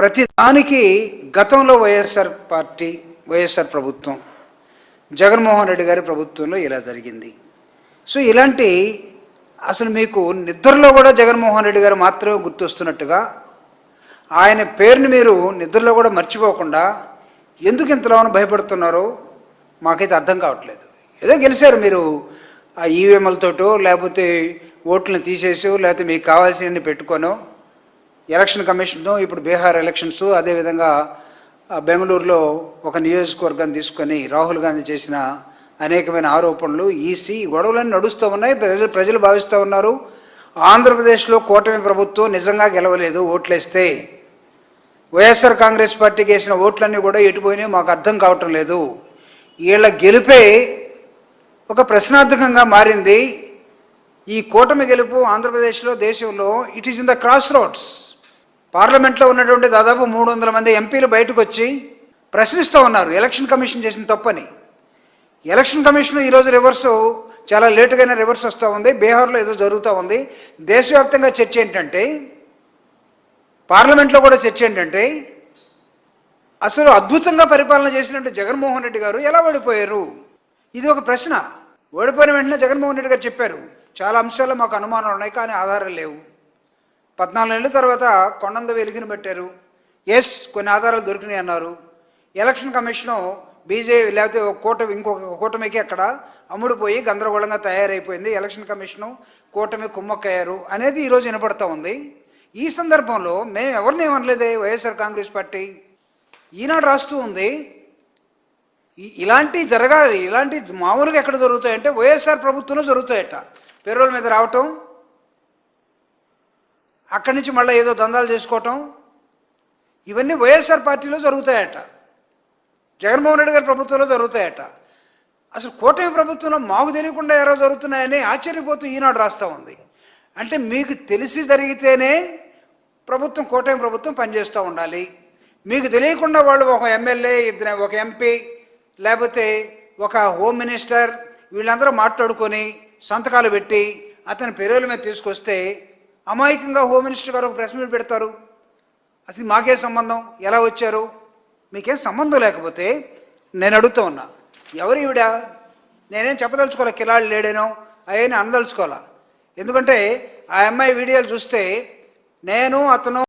ప్రతి దానికి గతంలో వైఎస్ఆర్ పార్టీ వైఎస్ఆర్ ప్రభుత్వం జగన్మోహన్ రెడ్డి గారి ప్రభుత్వంలో ఇలా జరిగింది. సో ఇలాంటి అసలు మీకు నిద్రలో కూడా జగన్మోహన్ రెడ్డి గారు మాత్రమే గుర్తొస్తున్నట్టుగా ఆయన పేరుని మీరు నిద్రలో కూడా మర్చిపోకుండా ఎందుకు ఇంతలోనూ భయపడుతున్నారో మాకైతే అర్థం కావట్లేదు. ఏదో గెలిచారు మీరు ఆ ఈవీఎంలతోటో లేకపోతే ఓట్లను తీసేసో లేకపోతే మీకు కావాల్సినవి పెట్టుకోనో ఎలక్షన్ కమిషన్తో ఇప్పుడు బీహార్ ఎలక్షన్స్ అదేవిధంగా బెంగళూరులో ఒక నియోజకవర్గాన్ని తీసుకొని రాహుల్ గాంధీ చేసిన అనేకమైన ఆరోపణలు ఈసీ గొడవలన్నీ నడుస్తూ ఉన్నాయి ప్రజలు ప్రజలు భావిస్తూ ఉన్నారు. ఆంధ్రప్రదేశ్లో కూటమి ప్రభుత్వం నిజంగా గెలవలేదు ఓట్లేస్తే. వైఎస్ఆర్ కాంగ్రెస్ పార్టీకి వేసిన ఓట్లన్నీ కూడా ఎటుపోయినాయి మాకు అర్థం కావటం లేదు. వీళ్ళ గెలుపే ఒక ప్రశ్నార్థకంగా మారింది. ఈ కూటమి గెలుపు ఆంధ్రప్రదేశ్లో దేశంలో it is in the cross roads పార్లమెంట్లో ఉన్నటువంటి దాదాపు మూడు వందల మంది ఎంపీలు బయటకు వచ్చి ప్రశ్నిస్తూ ఉన్నారు ఎలక్షన్ కమిషన్ చేసిన తప్పని. ఎలక్షన్ కమిషన్ ఈరోజు రివర్స్ చాలా లేటుగానే రివర్స్ వస్తూ ఉంది బీహార్లో ఏదో జరుగుతూ ఉంది. దేశవ్యాప్తంగా చర్చ ఏంటంటే పార్లమెంట్లో కూడా చర్చ ఏంటంటే అసలు అద్భుతంగా పరిపాలన చేసినట్టు జగన్మోహన్ రెడ్డి గారు ఎలా ఓడిపోయారు? ఇది ఒక ప్రశ్న. ఓడిపోయిన వెంటనే జగన్మోహన్ రెడ్డి గారు చెప్పారు చాలా అంశాల్లో మాకు అనుమానాలు ఉన్నాయి కానీ ఆధారాలు లేవు. పద్నాలుగు నెలల తర్వాత కొండంద వెలిగిన పెట్టారు. ఎస్ కొన్ని ఆధారాలు దొరికినాయి అన్నారు. ఎలక్షన్ కమిషను బీజేపీ లేకపోతే ఒక కూటమి ఇంకొక కూటమికి అక్కడ అమ్ముడుపోయి గందరగోళంగా తయారైపోయింది. ఎలక్షన్ కమిషను కూటమి కుమ్మక్కయ్యారు అనేది ఈరోజు వినపడతా ఉంది. ఈ సందర్భంలో మేము ఎవరిని ఏమనలేదే? వైఎస్ఆర్ కాంగ్రెస్ పార్టీ. ఈనాడు రాస్తూ ఉంది ఇలాంటి జరగాలి ఇలాంటి మామూలుగా ఎక్కడ జరుగుతాయంటే వైఎస్ఆర్ ప్రభుత్వంలో జరుగుతాయట. పెరోల్ మీద రావటం అక్కడి నుంచి మళ్ళీ ఏదో దందాలు చేసుకోవటం ఇవన్నీ వైఎస్ఆర్ పార్టీలో జరుగుతాయట. జగన్మోహన్ రెడ్డి గారి ప్రభుత్వంలో జరుగుతాయట. అసలు కూటమి ప్రభుత్వంలో మాకు తెలియకుండా ఎవరో జరుగుతున్నాయని ఆశ్చర్యపోతూ ఈనాడు రాస్తూ ఉంది. అంటే మీకు తెలిసి జరిగితేనే ప్రభుత్వం కూటమి ప్రభుత్వం పనిచేస్తూ ఉండాలి. మీకు తెలియకుండా వాళ్ళు ఒక ఎమ్మెల్యే ఇద్దరు ఒక ఎంపీ లేకపోతే ఒక హోమ్ మినిస్టర్ వీళ్ళందరూ మాట్లాడుకొని సంతకాలు పెట్టి అతని పెరువుల మీద తీసుకొస్తే అమాయకంగా హోమ్ మినిస్టర్ గారు ఒక ప్రెస్ మీట్ పెడతారు. అసలు మాకే సంబంధం? ఎలా వచ్చారు? మీకేం సంబంధం లేకపోతే నేను అడుగుతూ ఉన్నా. ఎవరు ఈవిడ? నేనేం చెప్పదలుచుకోవాలి? కిలాడు లేడేనో? అవన్నీ అనదలుచుకోవాలా? ఎందుకంటే ఆ అమ్మాయి వీడియోలు చూస్తే నేను అతను